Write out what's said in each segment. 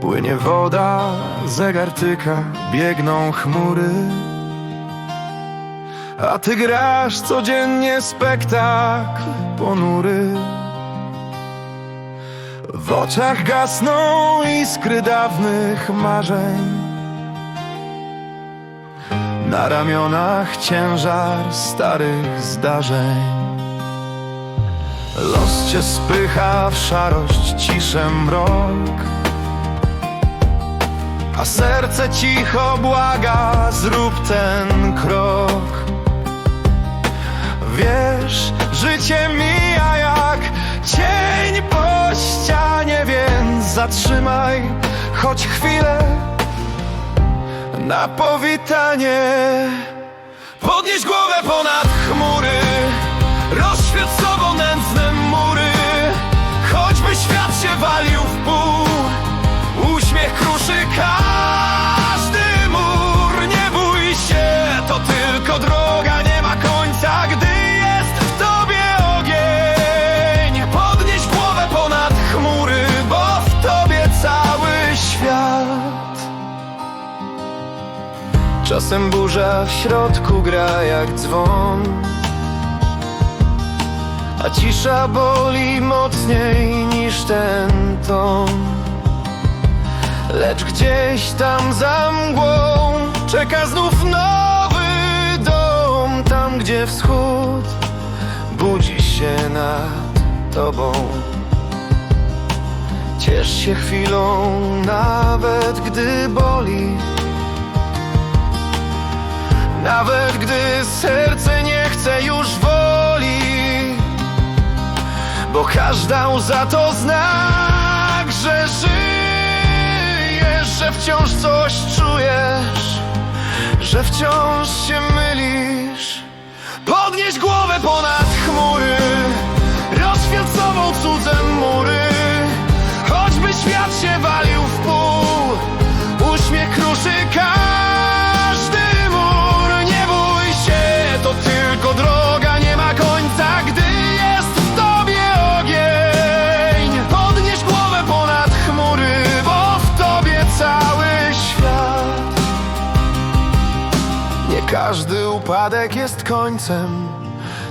Płynie woda, zegar tyka, biegną chmury. A ty grasz codziennie spektakl ponury. W oczach gasną iskry dawnych marzeń. Na ramionach ciężar starych zdarzeń. Los cię spycha w szarość, ciszę, mrok A serce cicho błaga, zrób ten krok. Wiesz, życie mija jak cień po ścianie Więc zatrzymaj choć chwilę na powitanie. Podnieś głowę ponad chmury Czasem burza w środku gra jak dzwon. A cisza boli mocniej niż ten ton. Lecz gdzieś tam za mgłą Czeka znów nowy dom. Tam gdzie wschód budzi się nad tobą. Ciesz się chwilą, nawet gdy boli nawet gdy serce nie chce już woli Bo każda łza to znak, że żyjesz Że wciąż coś czujesz Że wciąż się mylisz każdy upadek jest końcem,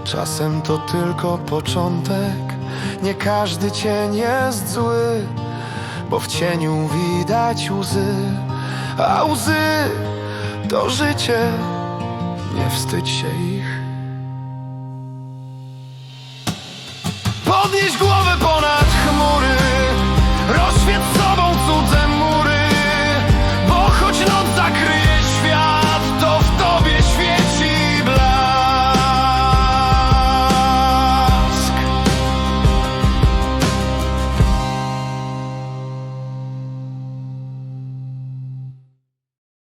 czasem to tylko początek. Nie każdy cień jest zły, bo w cieniu widać łzy, a łzy to życie, nie wstydź się ich.